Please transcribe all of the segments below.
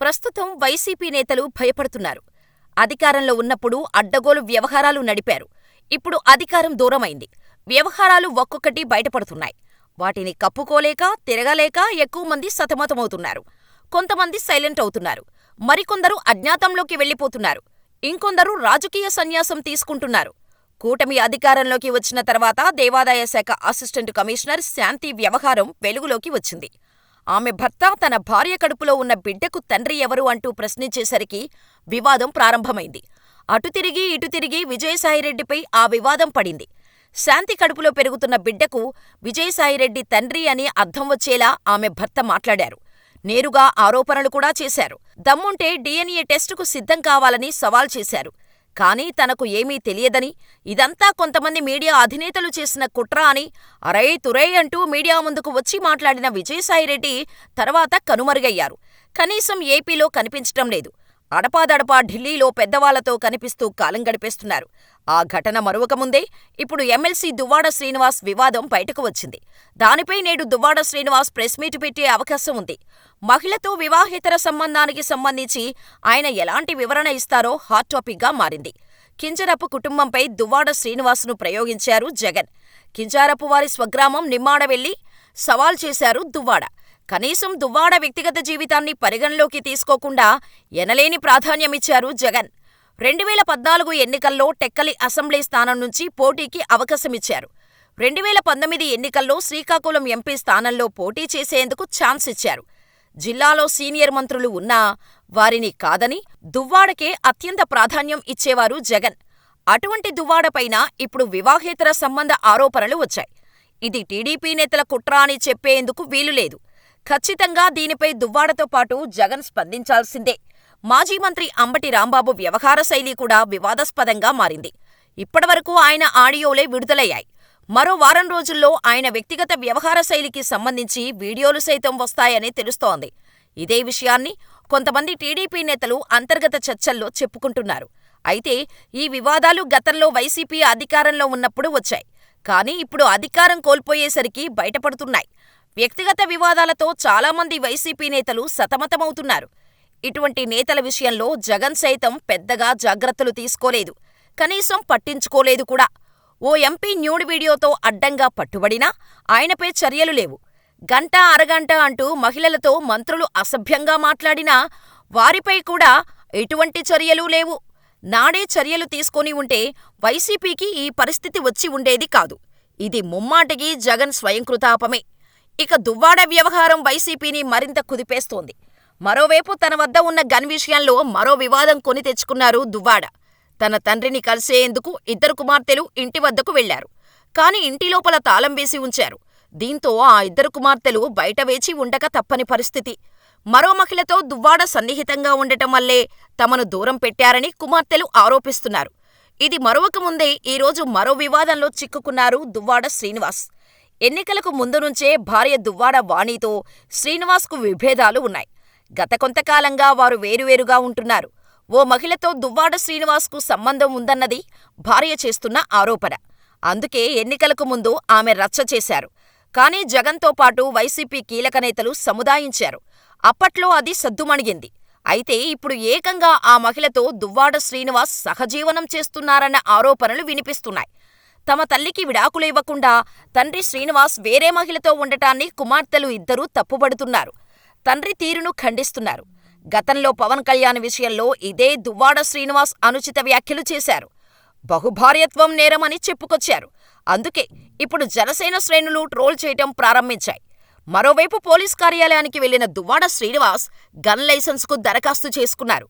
ప్రస్తుతం వైసీపీ నేతలు భయపడుతున్నారు. అధికారంలో ఉన్నప్పుడు అడ్డగోలు వ్యవహారాలు నడిపారు. ఇప్పుడు అధికారం దూరమైంది. వ్యవహారాలు ఒక్కొక్కటి బయటపడుతున్నాయి. వాటిని కప్పుకోలేక, తిరగలేక ఎక్కువమంది సతమతమవుతున్నారు. కొంతమంది సైలెంట్ అవుతున్నారు. మరికొందరు అజ్ఞాతంలోకి వెళ్ళిపోతున్నారు. ఇంకొందరు రాజకీయ సన్యాసం తీసుకుంటున్నారు. కూటమి అధికారంలోకి వచ్చిన తర్వాత దేవాదాయ శాఖ అసిస్టెంట్ కమిషనర్ శాంతి వ్యవహారం వెలుగులోకి వచ్చింది. ఆమె భర్త తన భార్య కడుపులో ఉన్న బిడ్డకు తండ్రి ఎవరు అంటూ ప్రశ్నించేసరికి వివాదం ప్రారంభమైంది. అటు తిరిగి ఇటు తిరిగి విజయసాయిరెడ్డిపై ఆ వివాదం పడింది. శాంతి కడుపులో పెరుగుతున్న బిడ్డకు విజయసాయిరెడ్డి తండ్రి అని అర్థం వచ్చేలా ఆమె భర్త మాట్లాడారు. నేరుగా ఆరోపణలు కూడా చేశారు. దమ్ముంటే డిఎన్ఏ టెస్టుకు సిద్ధం కావాలని సవాల్ చేశారు. కానీ తనకు ఏమీ తెలియదని, ఇదంతా కొంతమంది మీడియా అధినేతలు చేసిన కుట్ర అని అరై తురై అంటూ మీడియా ముందుకు వచ్చి మాట్లాడిన విజయసాయిరెడ్డి తర్వాత కనుమరుగయ్యారు. కనీసం ఏపీలో కనిపించటం లేదు. అడపాదడపా ఢిల్లీలో పెద్దవాళ్ళతో కనిపిస్తూ కాలం గడిపేస్తున్నారు. ఆ ఘటన మరువకముందే ఇప్పుడు ఎమ్మెల్సీ దువ్వాడ శ్రీనివాస్ వివాదం బయటకు వచ్చింది. దానిపై నేడు దువ్వాడ శ్రీనివాస్ ప్రెస్ మీట్ పెట్టే అవకాశం ఉంది. మహిళతో వివాహేతర సంబంధానికి సంబంధించి ఆయన ఎలాంటి వివరణ ఇస్తారో హాట్ టాపిక్గా మారింది. కింజరపు కుటుంబంపై దువ్వాడ శ్రీనివాస్ను ప్రయోగించారు జగన్. కింజారపు వారి స్వగ్రామం నిమ్మాడ వెళ్ళి సవాల్ చేశారు దువ్వాడ. కనీసం దువ్వాడ వ్యక్తిగత జీవితాన్ని పరిగణలోకి తీసుకోకుండా ఎనలేని ప్రాధాన్యమిచ్చారు జగన్. రెండువేల పద్నాలుగు ఎన్నికల్లో టెక్కలి అసెంబ్లీ స్థానం నుంచి పోటీకి అవకాశమిచ్చారు. రెండువేల పంతొమ్మిది ఎన్నికల్లో శ్రీకాకుళం ఎంపీ స్థానంలో పోటీ చేసేందుకు ఛాన్స్ ఇచ్చారు. జిల్లాలో సీనియర్ మంత్రులు ఉన్నా వారిని కాదని దువ్వాడకే అత్యంత ప్రాధాన్యం ఇచ్చేవారు జగన్. అటువంటి దువ్వాడపైన ఇప్పుడు వివాహేతర సంబంధ ఆరోపణలు వచ్చాయి. ఇది టీడీపీ నేతల కుట్ర అని చెప్పేందుకు వీలులేదు. ఖచ్చితంగా దీనిపై దువ్వాడతో పాటు జగన్ స్పందించాల్సిందే. మాజీ మంత్రి అంబటి రాంబాబు వ్యవహార శైలి కూడా వివాదాస్పదంగా మారింది. ఇప్పటివరకు ఆయన ఆడియోలే విడుదలయ్యాయి. మరో వారం రోజుల్లో ఆయన వ్యక్తిగత వ్యవహార శైలికి సంబంధించి వీడియోలు సైతం వస్తాయని తెలుస్తోంది. ఇదే విషయాన్ని కొంతమంది టీడీపీ నేతలు అంతర్గత చర్చల్లో చెప్పుకుంటున్నారు. అయితే ఈ వివాదాలు గతంలో వైసీపీ అధికారంలో ఉన్నప్పుడు వచ్చాయి. కానీ ఇప్పుడు అధికారం కోల్పోయేసరికి బయటపడుతున్నాయి. వ్యక్తిగత వివాదాలతో చాలామంది వైసీపీ నేతలు సతమతమవుతున్నారు. ఇటువంటి నేతల విషయంలో జగన్ సైతం పెద్దగా జాగ్రత్తలు తీసుకోలేదు. కనీసం పట్టించుకోలేదు కూడా. ఓ ఎంపీ న్యూడ్ వీడియోతో అడ్డంగా పట్టుబడినా ఆయనపై చర్యలు లేవు. గంట అరగంట అంటూ మహిళలతో మంత్రులు అసభ్యంగా మాట్లాడినా వారిపై కూడా ఎటువంటి చర్యలూ లేవు. నాడే చర్యలు తీసుకొని ఉంటే వైసీపీకి ఈ పరిస్థితి వచ్చి ఉండేది కాదు. ఇది ముమ్మాటికి జగన్ స్వయంకృతాపమే. ఇక దువ్వాడ వ్యవహారం వైసీపీని మరింత కుదిపేస్తోంది. మరోవైపు తన వద్ద ఉన్న గన్ విషయంలో మరో వివాదం కొని తెచ్చుకున్నారు దువ్వాడ. తన తండ్రిని కలిసేందుకు ఇద్దరు కుమార్తెలు ఇంటి వద్దకు వెళ్ళారు. కాని ఇంటిలోపల తాళం వేసి ఉంచారు. దీంతో ఆ ఇద్దరు కుమార్తెలు బయట వేచి ఉండక తప్పని పరిస్థితి. మరో మహిళతో దువ్వాడ సన్నిహితంగా ఉండటం వల్లే తమను దూరం పెట్టారని కుమార్తెలు ఆరోపిస్తున్నారు. ఇది మరువకముందే ఈరోజు మరో వివాదంలో చిక్కుకున్నారు దువ్వాడ శ్రీనివాస్. ఎన్నికలకు ముందు నుంచే భార్య దువ్వాడ వాణితో శ్రీనివాస్కు విభేదాలు ఉన్నాయి. గత కొంతకాలంగా వారు వేరువేరుగా ఉంటున్నారు. ఓ మహిళతో దువ్వాడ శ్రీనివాస్కు సంబంధం ఉందన్నది భార్య చేస్తున్న ఆరోపణ. అందుకే ఎన్నికలకు ముందు ఆమె రచ్చ చేశారు. కానీ జగన్తో పాటు వైసీపీ కీలక నేతలు సముదాయించారు. అప్పట్లో అది సద్దుమణిగింది. అయితే ఇప్పుడు ఏకంగా ఆ మహిళతో దువ్వాడ శ్రీనివాస్ సహజీవనం చేస్తున్నారన్న ఆరోపణలు వినిపిస్తున్నాయి. తమ తల్లికి విడాకులు ఇవ్వకుండా తండ్రి శ్రీనివాస్ వేరే మహిళతో ఉండటాన్ని కుమార్తెలు ఇద్దరూ తప్పుబడుతున్నారు. తండ్రి తీరును ఖండిస్తున్నారు. గతంలో పవన్ కళ్యాణ్ విషయంలో ఇదే దువ్వాడ శ్రీనివాస్ అనుచిత వ్యాఖ్యలు చేశారు. బహుభార్యత్వం నేరమని చెప్పుకొచ్చారు. అందుకే ఇప్పుడు జనసేన శ్రేణులు ట్రోల్ చేయటం ప్రారంభించాయి. మరోవైపు పోలీస్ కార్యాలయానికి వెళ్ళిన దువ్వాడ శ్రీనివాస్ గన్ లైసెన్స్కు దరఖాస్తు చేసుకున్నారు.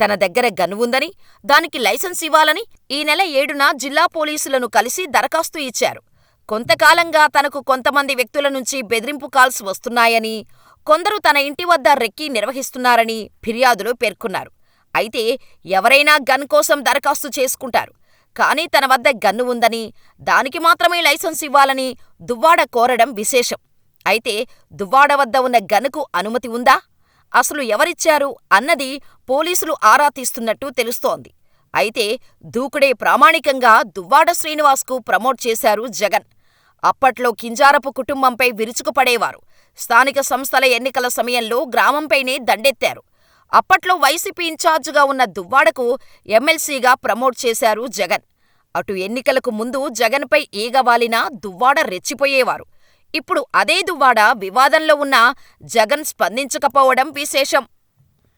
తన దగ్గర గనువుందని, ఉందని, దానికి లైసెన్స్ ఇవ్వాలని ఈ నెల ఏడున జిల్లా పోలీసులను కలిసి దరఖాస్తు ఇచ్చారు. కొంతకాలంగా తనకు కొంతమంది వ్యక్తుల నుంచి బెదిరింపు కాల్స్ వస్తున్నాయని, కొందరు తన ఇంటి వద్ద రెక్కీ నిర్వహిస్తున్నారని ఫిర్యాదులో పేర్కొన్నారు. అయితే ఎవరైనా గన్ కోసం దరఖాస్తు చేసుకుంటారు. కానీ తన వద్ద గన్ను ఉందని, దానికి మాత్రమే లైసెన్స్ ఇవ్వాలని దువ్వాడ కోరడం విశేషం. అయితే దువ్వాడ వద్ద ఉన్న గన్నుకు అనుమతి ఉందా? అసలు ఎవరిచ్చారు అన్నది పోలీసులు ఆరా తీస్తున్నట్టు తెలుస్తోంది. అయితే దూకుడే ప్రామాణికంగా దువ్వాడ శ్రీనివాస్కు ప్రమోట్ చేశారు జగన్. అప్పట్లో కింజారపు కుటుంబంపై విరుచుకుపడేవారు. స్థానిక సంస్థల ఎన్నికల సమయంలో గ్రామంపైనే దండెత్తారు. అప్పట్లో వైసీపీ ఇన్ఛార్జిగా ఉన్న దువ్వాడకు ఎమ్మెల్సీగా ప్రమోట్ చేశారు జగన్. అటు ఎన్నికలకు ముందు జగన్పై ఈగవాలినా దువ్వాడ రెచ్చిపోయేవారు. ఇప్పుడు అదే దువ్వాడ వివాదంలో ఉన్నా జగన్ స్పందించకపోవడం విశేషం.